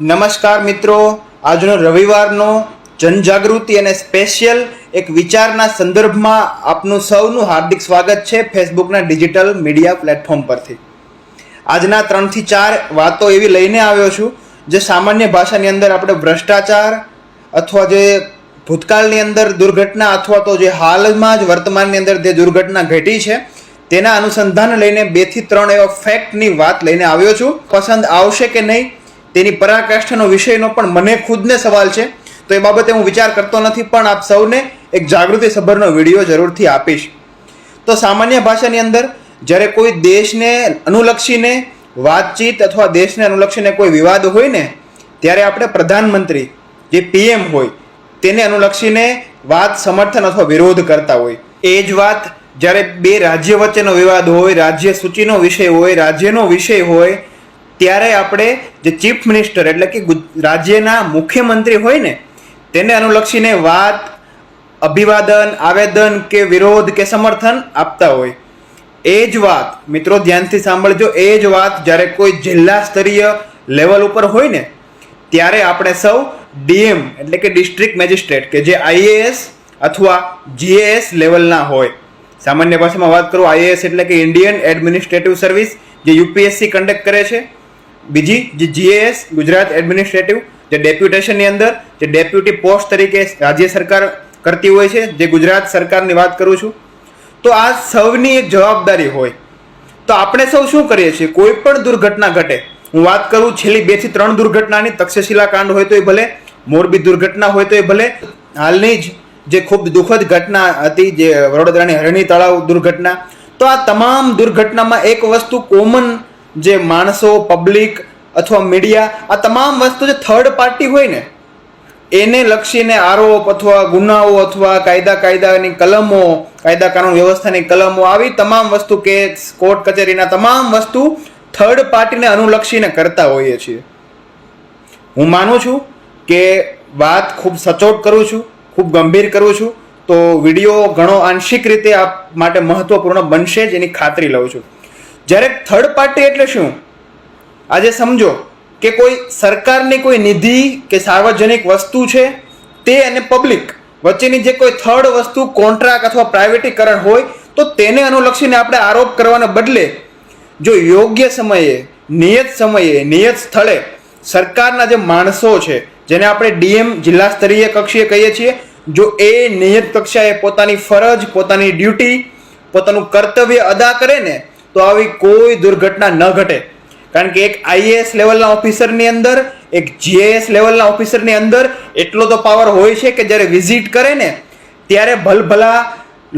નમસ્કાર મિત્રો. આજનો રવિવારનો જનજાગૃતિ અને સ્પેશિયલ એક વિચારના સંદર્ભમાં આપનું સૌનું હાર્દિક સ્વાગત છે ફેસબુકના ડિજિટલ મીડિયા પ્લેટફોર્મ પરથી. આજના ત્રણથી ચાર વાતો એવી લઈને આવ્યો છું, જે સામાન્ય ભાષાની અંદર આપણે ભ્રષ્ટાચાર અથવા જે ભૂતકાળની અંદર દુર્ઘટના અથવા તો જે હાલમાં જ વર્તમાનની અંદર જે દુર્ઘટના ઘટી છે, તેના અનુસંધાન લઈને બેથી ત્રણ એવા ફેક્ટની વાત લઈને આવ્યો છું. પસંદ આવશે કે નહીં તેની પરાકાષ્ઠાનો વિષયનો પણ મને ખુદને સવાલ છે. તો એ બાબતે હું વિચાર કરતો નથી, પણ આપ સૌને એક જાગૃતિ સભરનો વીડિયો જરૂરથી આપીશ. તો સામાન્ય ભાષાની અંદર, જ્યારે કોઈ દેશને અનુલક્ષીને વાતચીત અથવા દેશને અનુલક્ષીને કોઈ વિવાદ હોય ને, ત્યારે આપણે પ્રધાનમંત્રી, જે પીએમ હોય, તેને અનુલક્ષીને વાત સમર્થન અથવા વિરોધ કરતા હોય. એ જ વાત જ્યારે બે રાજ્ય વચ્ચેનો વિવાદ હોય, રાજ્ય સૂચિનો વિષય હોય, રાજ્યનો વિષય હોય ત્યારે આપણે જે ચીફ મિનિસ્ટર એટલે કે રાજ્યના મુખ્યમંત્રી હોય ને, તેને અનુલક્ષીને વાત, અભિવાદન, આવેદન કે વિરોધ કે સમર્થન આપતા હોય. એ જ વાત, મિત્રો ધ્યાનથી સાંભળજો, એ જ વાત જ્યારે કોઈ જિલ્લા સ્તરીય લેવલ ઉપર હોય ને, ત્યારે આપણે સૌ ડીએમ એટલે કે ડિસ્ટ્રિક્ટ મેજિસ્ટ્રેટ કે જે આઈએએસ અથવા જીએએસ લેવલના હોય. સામાન્ય ભાષામાં વાત કરું આઈએએસ એટલે કે ઇન્ડિયન એડમિનિસ્ટ્રેટિવ સર્વિસ, જે યુપીએસસી કન્ડક્ટ કરે છે. બીજી જે જીએએસ ગુજરાત એડમિનિસ્ટ્રેટિવ જે ડેપ્યુટેશનની અંદર, જે ડેપ્યુટી પોસ્ટ તરીકે રાજ્ય સરકાર કરતી હોય છે, જે ગુજરાત સરકારની વાત કરું છું, તો આ સૌની એક જવાબદારી હોય. તો આપણે સૌ શું કરીએ છીએ? કોઈ પણ દુર્ઘટના ઘટે, હું વાત કરું છેલ્લી બેથી ત્રણ દુર્ઘટનાની, તક્ષશિલા કાંડ હોય તો એ ભલે, મોરબી દુર્ઘટના હોય તો એ ભલે, હાલની જ જે ખૂબ દુઃખદ ઘટના હતી, જે વડોદરાની હરણી તળાવ દુર્ઘટના, તો આ તમામ દુર્ઘટનામાં એક વસ્તુ કોમન જે માણસો પબ્લિક અથવા મીડિયા આ તમામ વસ્તુ જે થર્ડ પાર્ટી હોય ને, એને લક્ષીને આરોપ અથવા ગુનાઓ અથવા કાયદા કાયદાની કલમો કાયદા કાનૂન વ્યવસ્થાની કલમો આવી તમામ વસ્તુ કેસ કોર્ટ કચેરીના તમામ વસ્તુ થર્ડ પાર્ટીને અનુલક્ષીને કરતા હોઈએ છીએ. હું માનું છું કે વાત ખૂબ સચોટ કરું છું, ખૂબ ગંભીર કરું છું, તો વીડિયો ઘણો આંશિક રીતે આપ માટે મહત્વપૂર્ણ બનશે જ એની ખાતરી લઉં છું. જ્યારે થર્ડ પાર્ટી એટલે શું? આજે સમજો કે કોઈ સરકારની કોઈ નિધિ કે સાર્વજનિક વસ્તુ છે, તે અને પબ્લિક વચ્ચેની જે કોઈ થર્ડ વસ્તુ કોન્ટ્રાક્ટ અથવા પ્રાઇવેટીકરણ હોય, તો તેને અનુલક્ષીને આપણે આરોપ કરવાને બદલે જો યોગ્ય સમયે, નિયત સમયે, નિયત સ્થળે સરકારના જે માણસો છે, જેને આપણે ડીએમ જિલ્લા સ્તરીય કક્ષીએ કહીએ છીએ, જો એ નિયત કક્ષાએ પોતાની ફરજ, પોતાની ડ્યુટી, પોતાનું કર્તવ્ય અદા કરે ને તો આવી કોઈ દુર્ઘટના ન ઘટે. કારણ કે એક આઈએએસ લેવલના ઓફિસરની અંદર, એક જીએએસ લેવલના ઓફિસરની અંદર એટલો તો પાવર હોય છે કે જ્યારે વિઝિટ કરે ને, ત્યારે ભલભલા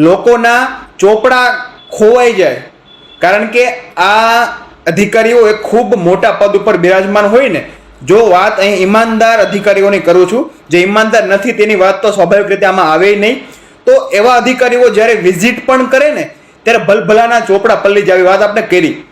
લોકોના ચોપડા ખોવાઈ જાય. કારણ કે આ અધિકારીઓ એ ખૂબ મોટા પદ ઉપર બિરાજમાન હોય ને, જો વાત અહીં ઈમાનદાર અધિકારીઓની કરું છું, જે ઈમાનદાર નથી તેની વાત તો સ્વાભાવિક રીતે આમાં આવે નહીં. તો એવા અધિકારીઓ જ્યારે વિઝિટ પણ કરે ને ત્યારે ભલભલાના ચોપડા પલ્લી જાવી વાત આપણે કરી.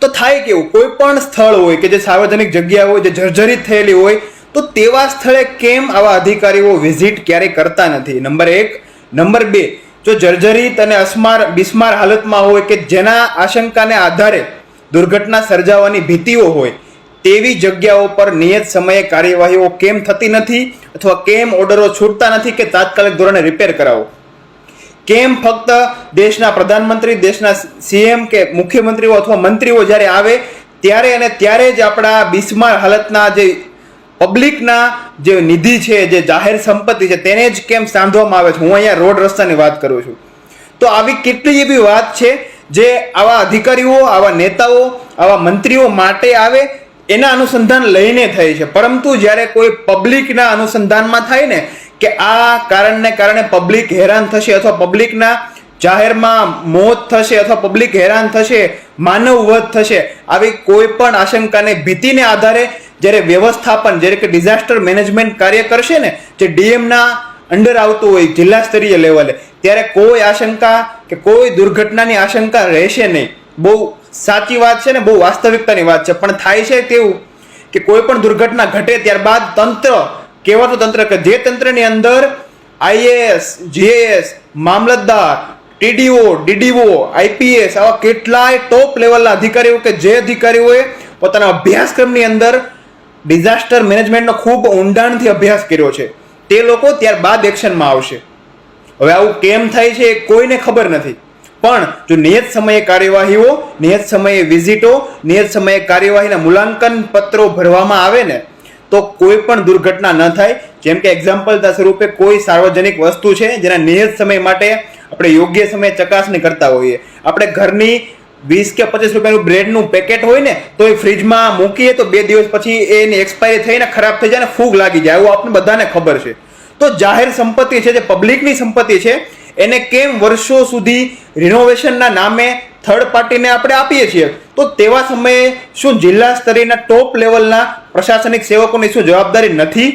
તો થાય કેવું? કોઈ પણ સ્થળ હોય કે જે સાર્વજનિક જગ્યા હોય, જે જર્જરિત થયેલી હોય, તો તેવા સ્થળે કેમ આવા અધિકારીઓ વિઝિટ ક્યારેય કરતા નથી? નંબર એક. નંબર બે. જો જર્જરિત અને અસ્માર, બિસ્માર હાલતમાં હોય કે જેના આશંકાને આધારે દુર્ઘટના સર્જાવાની ભીતિઓ હોય, તેવી જગ્યાઓ પર નિયત સમયે કાર્યવાહીઓ કેમ થતી નથી? અથવા કેમ ઓર્ડરો છૂટતા નથી કે તાત્કાલિક ધોરણે રિપેર કરાવો? કેમ ફક્ત દેશના પ્રધાનમંત્રી, દેશના સીએમ કે મુખ્યમંત્રીઓ અથવા મંત્રીઓ જ્યારે આવે, ત્યારે અને ત્યારે જ આપણા બિસ્માર હાલતના જે પબ્લિકના જે નિધિ છે, જે જાહેર સંપત્તિ છે, તેને જ કેમ સાંધવામાં આવે છે? હું અહીંયા રોડ રસ્તાની વાત કરું છું. તો આવી કેટલી એવી વાત છે જે આવા અધિકારીઓ, આવા નેતાઓ, આવા મંત્રીઓ માટે આવે, એના અનુસંધાન લઈને થાય છે. પરંતુ જ્યારે કોઈ પબ્લિકના અનુસંધાનમાં થાય ને કે આ કારણને કારણે પબ્લિક હેરાન થશે અથવા પબ્લિકના જાહેરમાં મોત થશે અથવા પબ્લિક હેરાન થશે માનવ વધ થશે, આવી કોઈ પણ આશંકાને ભીતિને આધારે જ્યારે વ્યવસ્થાપન, જ્યારે કે ડિઝાસ્ટર મેનેજમેન્ટ કાર્ય કરશે ને, જે ડીએમના અંડર આવતું હોય જિલ્લા સ્તરીય લેવલે ત્યારે કોઈ આશંકા કે કોઈ દુર્ઘટનાની આશંકા રહેશે નહીં. બહુ સાચી વાત છે ને, બહુ વાસ્તવિકતાની વાત છે. પણ થાય છે તેવું કે કોઈ પણ દુર્ઘટના ઘટે ત્યારબાદ તંત્ર કહેવાતું તંત્ર કે જે તંત્રની અંદર આઈએએસ જીએએસ મામલતદાર ટીડીઓ ડીડીઓ આઈપીએસ આવા કેટલાય ટોપ લેવલના અધિકારીઓ કે જે અધિકારીઓએ પોતાના અભ્યાસક્રમની અંદર ડિઝાસ્ટર મેનેજમેન્ટનો ખૂબ ઊંડાણથી અભ્યાસ કર્યો છે. તે લોકો ત્યારબાદ એક્શનમાં આવશે. હવે આવું કેમ થાય છે એ કોઈને ખબર નથી. પણ જો નિયત સમયે કાર્યવાહીઓ, નિયત સમયે વિઝિટો, નિયત સમયે કાર્યવાહીના મૂલ્યાંકન પત્રો ભરવામાં આવે ને તો કોઈ પણ દુર્ઘટના ન થાય. જેમ કે એક્ઝામ્પલ સ્વરૂપે કોઈ સાર્વજનિક વસ્તુ છે જેના નિયત સમય માટે આપણે યોગ્ય સમયે ચકાસણી કરતા હોઈએ. આપણે ઘરની વીસ કે પચીસ રૂપિયાનું બ્રેડનું પેકેટ હોય ને, તો એ ફ્રીજમાં મૂકીએ તો બે દિવસ પછી એની એક્સપાયરી થઈને ખરાબ થઈ જાય ને ફૂગ લાગી જાય. આવું આપણે બધાને ખબર છે. તો જાહેર સંપત્તિ છે, જે પબ્લિકની સંપત્તિ છે, એને કેમ વર્ષો સુધી રિનોવેશનના નામે થર્ડ પાર્ટીને આપણે આપીએ છીએ. તો તેવા સમયે શું જિલ્લા સ્તરીયના ટોપ લેવલના પ્રશાસનિક સેવકોની શું જવાબદારી નથી?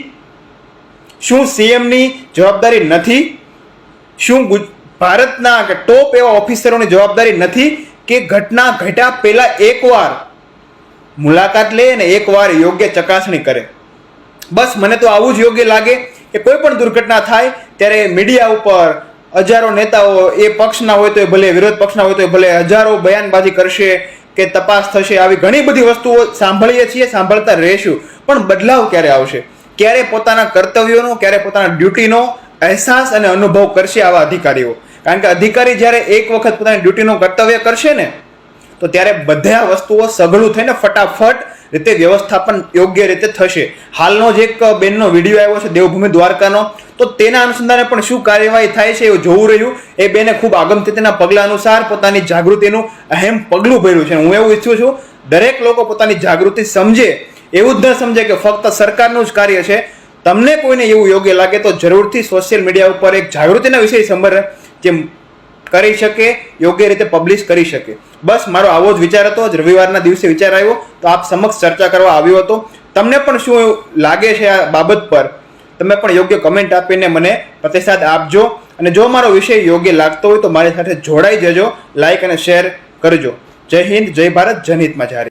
શું સીએમની જવાબદારી નથી? શું ભારતના કે ટોપ એવા ઓફિસરોની જવાબદારી નથી કે ઘટના ઘટ્યા પહેલાં એકવાર મુલાકાત લે અને એકવાર યોગ્ય ચકાસણી કરે? બસ મને તો આવું જ યોગ્ય લાગે કે કોઈ પણ દુર્ઘટના થાય ત્યારે મીડિયા ઉપર હજારો નેતાઓ એ પક્ષના હોય તો ભલે, વિરોધ પક્ષના હોય તો ભલે, હજારો બયાનબાજી કરશે કે તપાસ થશે, આવી ઘણી બધી વસ્તુઓ સાંભળીએ છીએ, સાંભળતા રહેશું. પણ બદલાવ ક્યારે આવશે? ક્યારે પોતાના કર્તવ્યોનો, ક્યારે પોતાના ડ્યુટીનો અહેસાસ અને અનુભવ કરશે આવા અધિકારીઓ? કારણ કે અધિકારી જ્યારે એક વખત પોતાની ડ્યુટીનું કર્તવ્ય કરશે ને, તો ત્યારે બધા વસ્તુઓ સઘળું થઈને ફટાફટ રીતે વ્યવસ્થાપન યોગ્ય રીતે થશે. હાલનો જ એક બેનનો વીડિયો આવ્યો છે, દેવભૂમિ દ્વારકાનો. તો તેના અનુસંધાને પણ શું કાર્યવાહી થાય છે એવું જોવું રહ્યું. એ બેને ખૂબ આગમથી તેના પગલા અનુસાર પોતાની જાગૃતિનું અહેમ પગલું ભર્યું છે. હું એવું ઈચ્છું છું, દરેક લોકો પોતાની જાગૃતિ સમજે, એવું જ ન સમજે કે ફક્ત સરકારનું જ કાર્ય છે. તમને કોઈને એવું યોગ્ય લાગે તો જરૂરથી સોશિયલ મીડિયા ઉપર એક જાગૃતિના વિષય સંભળે જે કરી શકે, યોગ્ય રીતે પબ્લિશ કરી શકે. બસ, મારો આવો જ વિચાર હતો. જ રવિવારના દિવસે વિચાર આવ્યો તો આપ સમક્ષ ચર્ચા કરવા આવ્યો હતો. તમને પણ શું લાગે છે આ બાબત પર? તમે પણ યોગ્ય કમેન્ટ આપીને મને પ્રતિસાદ આપજો. અને જો મારો વિષય યોગ્ય લાગતો હોય તો મારી સાથે જોડાઈ જજો. લાઇક અને શેર કરજો. જય હિન્દ, જય ભારત જનહિતમાં જારી